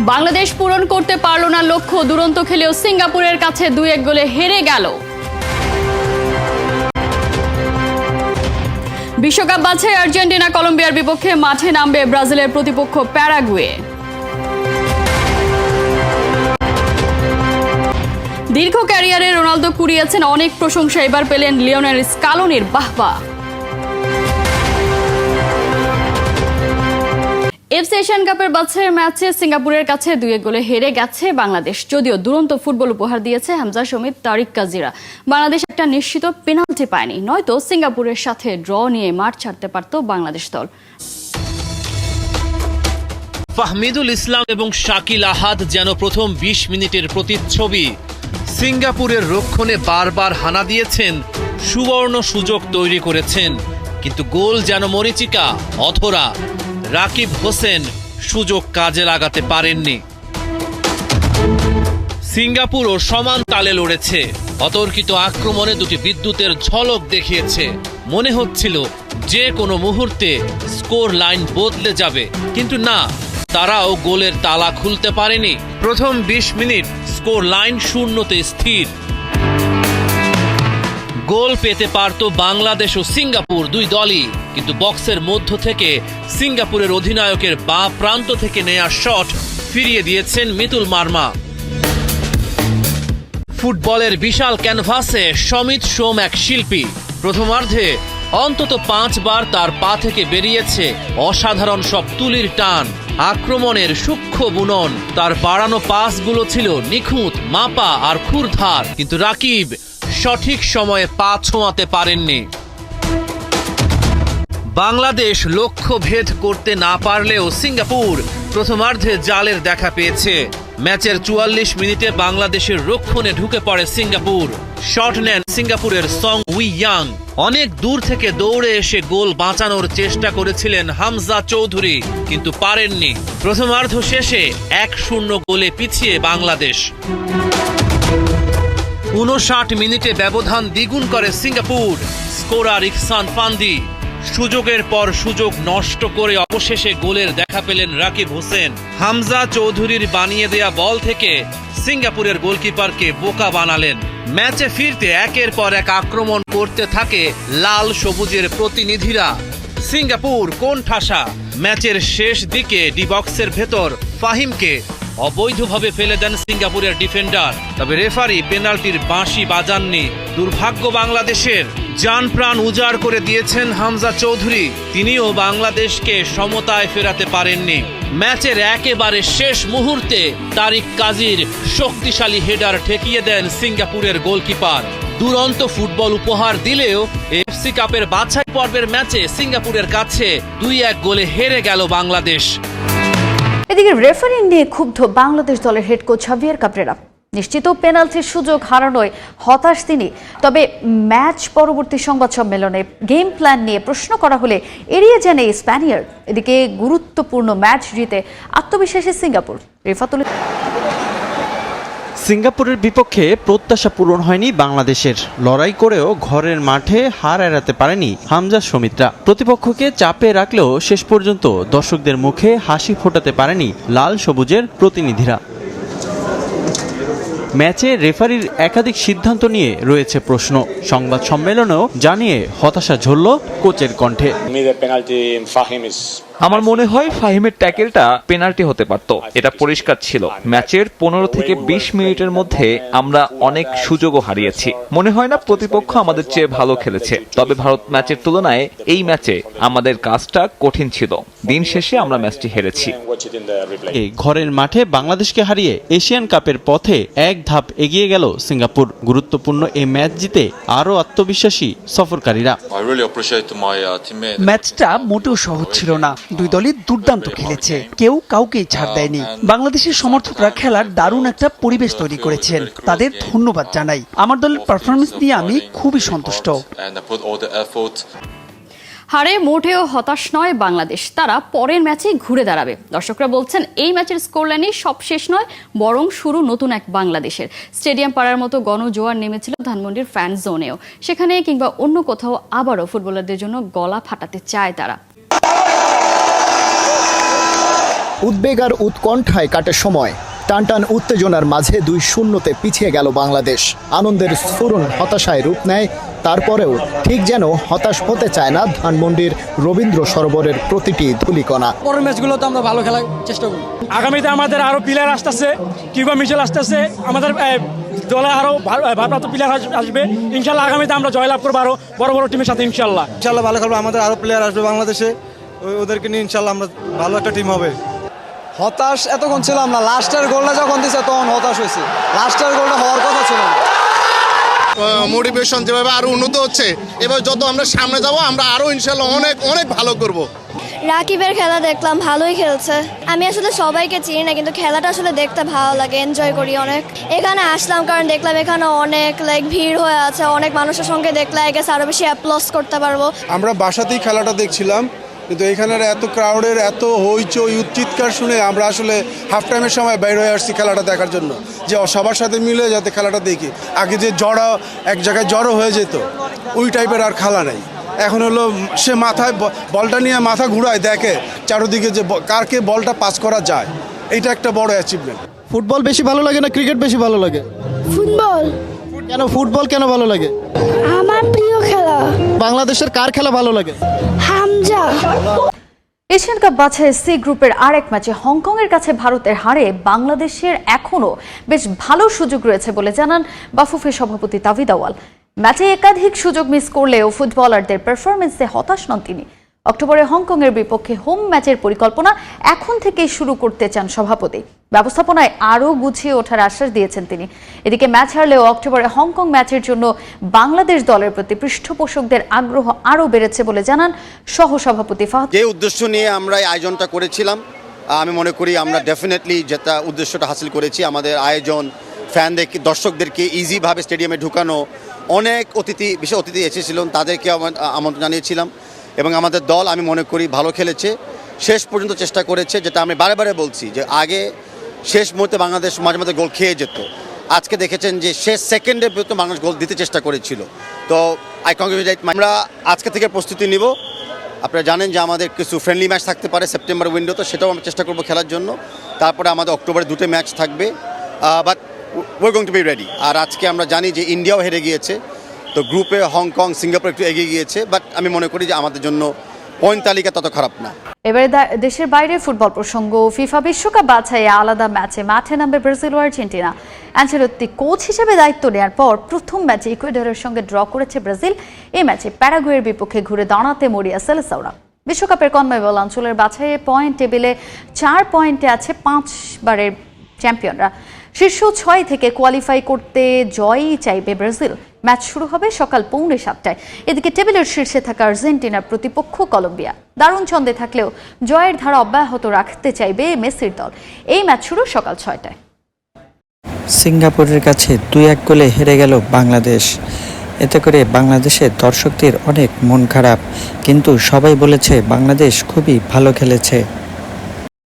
বাংলাদেশ পূরণ করতে পারল না লক্ষ্য, দুরন্ত খেলেও সিঙ্গাপুরের কাছে দুই এক গোলে হেরে গেল। বিশ্বকাপ বাছাই আর্জেন্টিনা কলম্বিয়ার বিপক্ষে মাঠে নামবে ব্রাজিলের প্রতিপক্ষ প্যারাগুয়ে। দীর্ঘ ক্যারিয়ারে রোনালদো কুড়িয়েছেন অনেক প্রশংসা, এবার পেলেন লিওনেল স্কালোনির বাহবা। এফসি এশিয়ান কাপের বাছাইয়ের ম্যাচে সিঙ্গাপুরের কাছে দুই এক গোলে হেরে গেছে বাংলাদেশ। যদিও দুরন্ত ফুটবল উপহার দিয়েছে হামজা সমিত তারিক কাজিরা। বাংলাদেশ একটা নিশ্চিত পেনাল্টি পায়নি। নয়তো সিঙ্গাপুরের সাথে ড্র নিয়ে মাঠ ছাড়তে পারত বাংলাদেশ দল। ফাহমিদুল ইসলাম এবং শাকিল আহাদ যেন প্রথম ২০ মিনিটের প্রতিচ্ছবি। সিঙ্গাপুরের রক্ষণে বারবার হানা দিয়েছেন, সুবর্ণ সুযোগ তৈরি করেছেন। কিন্তু গোল যেন মরিচিকা অথরা রাকিব হোসেন সুযোগ কাজে লাগাতে পারেননি। সিঙ্গাপুরও সমান তালে লড়েছে। অতর্কিত আক্রমণে দুটি বিদ্যুতের ঝলক দেখিয়েছে। মনে হচ্ছিল যে কোনো মুহূর্তে স্কোর লাইন বদলে যাবে। কিন্তু না, তারাও গোলের তালা খুলতে পারেনি। প্রথম ২০ মিনিট স্কোর লাইন শূন্যতে স্থির। গোল পেতে পারত বাংলাদেশ ও সিঙ্গাপুর দুই দলই। কিন্তু বক্সের মধ্য থেকে সিঙ্গাপুরের অধিনায়কের বাঁ প্রান্ত থেকে নেয়া শট ফিরিয়ে দিয়েছেন মিতুল মার্মা। ফুটবলের বিশাল ক্যানভাসে সমিত সোম এক শিল্পী। প্রথমার্ধে অন্তত পাঁচবার তার পা থেকে বেরিয়েছে অসাধারণ সব তুলির টান, আক্রমণের সূক্ষ্ম বুনন। তার বাড়ানো পাসগুলো ছিল নিখুঁত, মাপা আর খুরধার কিন্তু রাকিব সঠিক সময়ে পা ছোঁয়াতে পারেননি। বাংলাদেশ লক্ষ্য ভেদ করতে না পারলেও সিঙ্গাপুর প্রথমার্ধে জালের দেখা পেয়েছে। ম্যাচের চুয়াল্লিশ মিনিটে বাংলাদেশের রক্ষণে ঢুকে পড়ে সিঙ্গাপুর। শট নেন সিঙ্গাপুরের সং উই ইয়াং। অনেক দূর থেকে দৌড়ে এসে গোল বাঁচানোর চেষ্টা করেছিলেন হামজা চৌধুরী, কিন্তু পারেননি। প্রথমার্ধ শেষে এক শূন্য গোলে পিছিয়ে বাংলাদেশ। উনষাট মিনিটে ব্যবধান দ্বিগুণ করে সিঙ্গাপুর। স্কোরার ইকসান ফান্দি সুযোগের পর সুযোগ নষ্ট করে অবশেষে গোলের দেখা পেলেন রাকিব হোসেন। হামজা চৌধুরীর বানিয়ে দেয়া বল থেকে সিঙ্গাপুরের গোলকিপারকে বোকা বানালেন। ম্যাচে ফিরতে একের পর এক আক্রমণ করতে থাকে লাল সবুজের প্রতিনিধিরা। সিঙ্গাপুর কোন ঠাসা? ম্যাচের শেষ দিকে ডি বক্সের ভেতর ফাহিমকে অবৈধভাবে ফেলে দেন সিঙ্গাপুরের ডিফেন্ডার। তবে রেফারি পেনাল্টির বাঁশি বাজাননি। দুর্ভাগ্য বাংলাদেশের। যান প্রাণ উজাড় করে দিয়েছেন হামজা চৌধুরী। তিনিও বাংলাদেশকে সমতায় ফেরাতে পারেননি। ম্যাচের একেবারে শেষ মুহূর্তে তারিক কাজীর শক্তিশালী হেডার ঠেকিয়ে দেন সিঙ্গাপুরের গোলকিপার। দুরন্ত ফুটবল উপহার দিলেও এফসি কাপের বাছাই পর্বের ম্যাচে সিঙ্গাপুরের কাছে দুই এক গোলে হেরে গেল বাংলাদেশ। এদিকে রেফারি নিয়ে ক্ষুব্ধ বাংলাদেশ দলের হেড কোচ হাভিয়ার কাপড়েরা নিশ্চিত পেনাল্টির সুযোগ হারানোয় হতাশ তিনি। তবে ম্যাচ পরবর্তী সংবাদ সম্মেলনে গেম প্ল্যান নিয়ে প্রশ্ন করা হলে এড়িয়ে যান এই স্প্যানিয়ার এদিকে গুরুত্বপূর্ণ ম্যাচ জিতে আত্মবিশ্বাসী সিঙ্গাপুর। রেফাতুল সিঙ্গাপুরের বিপক্ষে প্রত্যাশা পূরণ হয়নি বাংলাদেশের। লড়াই করেও ঘরের মাঠে হার এড়াতে পারেনি হামজা সমিত্রা। প্রতিপক্ষকে চাপে রাখলেও শেষ পর্যন্ত দর্শকদের মুখে হাসি ফোটাতে পারেনি লাল সবুজের প্রতিনিধিরা। ম্যাচে রেফারির একাধিক সিদ্ধান্ত নিয়ে রয়েছে প্রশ্ন। সংবাদ সম্মেলনেও জানিয়ে হতাশা ঝরল কোচের কণ্ঠে। আমার মনে হয় ফাহিমের ট্যাকেলটা পেনাল্টি হতে পারত। এটা পরিষ্কার ছিল। ম্যাচের পনেরো থেকে বিশ মিনিটের মধ্যে আমরা অনেক সুযোগও হারিয়েছি। মনে হয় না প্রতিপক্ষ আমাদের চেয়ে ভালো খেলেছে। তবে ভারত ম্যাচের তুলনায় এই ম্যাচে আমাদের কাজটা কঠিন ছিল। দিন শেষে আমরা ম্যাচটি হেরেছি। ঘরের মাঠে বাংলাদেশকে হারিয়ে এশিয়ান কাপের পথে এক ধাপ এগিয়ে গেল সিঙ্গাপুর। গুরুত্বপূর্ণ এই ম্যাচ জিতে আরও আত্মবিশ্বাসী সফরকারীরা। Uh. ম্যাচটা মোটেও সহজ ছিল না। দুই দলই দুর্দান্ত খেলেছে। কেউ কাউকেই ছাড় দেয়নি। বাংলাদেশের সমর্থকরা খেলার দারুণ একটা পরিবেশ তৈরি করেছেন। তাদের ধন্যবাদ জানাই। আমার দলের পারফরমেন্স নিয়ে আমি খুবই সন্তুষ্ট। হারে মোটেও হতাশ নয় বাংলাদেশ। তারা পরের ম্যাচে ঘুরে দাঁড়াবে। দর্শকরা বলছেন, এই ম্যাচের স্কোর লাইনে সব শেষ নয়, বরং শুরু নতুন এক বাংলাদেশের। স্টেডিয়াম পাড়ার মতো গণজোয়ার নেমেছিল ধানমন্ডির ফ্যান জোনেও সেখানে কিংবা অন্য কোথাও আবারও ফুটবলারদের জন্য গলা ফাটাতে চায় তারা। উদ্বেগ আর উৎকণ্ঠায় কাটে সময়। টানটান উত্তেজনার মাঝে দুই শূন্যতে পিছিয়ে গেল বাংলাদেশ। আনন্দের স্ফুরণ হতাশায় রূপ নেয় তারপরেও ঠিক যেন হতাশ হতে চায় না ধানমন্ডির রবীন্দ্র সরোবরের প্রতিটি ধুলিকণা। পরের ম্যাচগুলো তো আমরা ভালো খেলার চেষ্টা করি আগামীতে আমাদের আরও প্লেয়ার আসতেছে কিউবা মিচেল আসতেছে আমাদের দলে আরও ভার- আহ, ভারপ্রাপ্ত প্লেয়ার আসবে। ইনশাল্লাহ আগামীতে আমরা জয়লাভ করব আরও বড় বড় টিমের সাথে ইনশাল্লাহ ইনশাল্লাহ ভালো খেলব আমাদের আরও প্লেয়ার আসবে বাংলাদেশে ওদেরকে নিয়ে ইনশাল্লাহ আমরা ভালো একটা টিম হবে। হতাশ এতক্ষণ ছিলাম না লাস্টের গোলটা যখন দিছে তখন হতাশ হয়েছে। লাস্টের গোলটা হওয়ার কথা ছিল না। মোটিভেশন যেভাবে আরও উন্নত হচ্ছে এবার যত আমরা সামনে যাব আমরা আরও ইনশাল্লাহ অনেক অনেক ভালো করব। রাকিবের খেলা দেখলাম ভালোই খেলছে। আমি আসলে সবাইকে চিনি না কিন্তু খেলাটা আসলে দেখতে ভালো লাগে এনজয় করি অনেক। এখানে আসলাম কারণ দেখলাম এখানে অনেক লাইক ভিড় হয়ে আছে অনেক মানুষের সঙ্গে দেখলে আই গেছে আরও বেশি অ্যাপ্লস করতে পারব। আমরা বাসাতেই খেলাটা দেখছিলাম। কিন্তু এখানের এত ক্রাউডের এত হইচই উচ্চিৎকার শুনে আমরা আসলে হাফ টাইমের সময় বাইরে হয়ে আসছি খেলাটা দেখার জন্য। যে সবার সাথে মিলে যাতে খেলাটা দেখি। আগে যে জড়ো এক জায়গায় জড়ো হয়ে যেত ওই টাইপের আর খেলা নেই। এখন হলো সে মাথায় বলটা নিয়ে মাথা ঘুরায় দেখে চারোদিকে যে কারকে বলটা পাস করা যায়। এইটা একটা বড় অ্যাচিভমেন্ট ফুটবল বেশি ভালো লাগে না ক্রিকেট বেশি ভালো লাগে? ফুটবল কেন ফুটবল কেন ভালো লাগে? আমার প্রিয় বাংলাদেশের কার খেলা ভালো লাগে? হামজা। এশিয়ান কাপ বাছাই সি গ্রুপের আরেক ম্যাচে হংকংয়ের কাছে ভারতের হারে বাংলাদেশের এখনও বেশ ভালো সুযোগ রয়েছে বলে জানান বাফুফে সভাপতি তাভিদ আওয়াল ম্যাচে একাধিক সুযোগ মিস করলেও ফুটবলারদের পারফরমেন্সে হতাশ নন তিনি। অক্টোবরে হংকংয়ের বিপক্ষে হোম ম্যাচের পরিকল্পনা এখন থেকেই শুরু করতে চান সভাপতি। ব্যবস্থাপনায় আরও গুছিয়ে ওঠার আশ্বাস দিয়েছেন তিনি। এদিকে ম্যাচ হারলেও অক্টোবরে হংকং ম্যাচের জন্য বাংলাদেশ দলের প্রতি পৃষ্ঠপোষকদের আগ্রহ আরও বেড়েছে বলে জানান সহসভাপতি ফাহাদ। যে উদ্দেশ্য নিয়ে আমরা এই আয়োজনটা করেছিলাম, আমি মনে করি আমরা ডেফিনেটলি যেটা উদ্দেশ্যটা হাসিল করেছি, আমাদের আয়োজন ফ্যানদেরকে দর্শকদেরকে ইজিভাবে স্টেডিয়ামে ঢুকানো, অনেক অতিথি, বিশেষ অতিথি এসেছিলেন তাদেরকে আমন্ত্রণ জানিয়েছিলাম এবং আমাদের দল, আমি মনে করি, ভালো খেলেছে। শেষ পর্যন্ত চেষ্টা করেছে, যেটা আমি বারে বারে বলছি যে আগে শেষ মুহূর্তে বাংলাদেশ মাঝে মাঝে গোল খেয়ে যেত। আজকে দেখেছেন যে শেষ সেকেন্ডের পর্যন্ত বাংলাদেশ গোল দিতে চেষ্টা করেছিল। তো আই কংগ্রেচুলেট আমরা আজকে থেকে প্রস্তুতি নিব। আপনারা জানেন যে আমাদের কিছু ফ্রেন্ডলি ম্যাচ থাকতে পারে সেপ্টেম্বর উইন্ডো তো, সেটাও আমরা চেষ্টা করব খেলার জন্য। তারপরে আমাদের অক্টোবরে দুটো ম্যাচ থাকবে। But we're going to be ready আর আজকে আমরা জানি যে ইন্ডিয়াও হেরে গিয়েছে। তো গ্রুপে হংকং সিঙ্গাপুর একটু এগিয়ে গিয়েছে। বাট আমি মনে করি যে আমাদের জন্য পয়েন্ট তালিকা তত খারাপ না। এবারে দেশের বাইরে ফুটবল প্রসঙ্গ, ফিফা বিশ্বকাপ বাছাইয়ে আলাদা ম্যাচে মাঠে নামবে ব্রাজিল ও আর্জেন্টিনা। অ্যাঞ্চেলত্তি কোচ হিসেবে দায়িত্ব নেওয়ার পর প্রথম ম্যাচে ইকুয়েডরের সঙ্গে ড্র করেছে ব্রাজিল। এই ম্যাচে প্যারাগুয়ের বিপক্ষে ঘুরে দাঁড়াতে মরিয়া সেলেসাওরা। বিশ্বকাপের কনমেবল অঞ্চলের বাছাইয়ে পয়েন্ট টেবিলে চার পয়েন্টে আছে পাঁচবারের চ্যাম্পিয়নরা শীর্ষ ছয় থেকে কোয়ালিফাই করতে জয়ই চাইবে ব্রাজিল। ম্যাচ শুরু হবে সকাল পৌনে সাতটায়। এদিকে টেবিলের শীর্ষে থাকা আর্জেন্টিনার প্রতিপক্ষ কলম্বিয়া। দারুণ ছন্দে থাকলেও জয়ের ধারা অব্যাহত রাখতে চাইবে মেসির দল। এই ম্যাচ শুরু সকাল ছয়টায়। সিঙ্গাপুরের কাছে দুই এক গোলে হেরে গেল বাংলাদেশ। এতে করে বাংলাদেশের দর্শকদের অনেক মন খারাপ। কিন্তু সবাই বলেছে, বাংলাদেশ খুবই ভালো খেলেছে।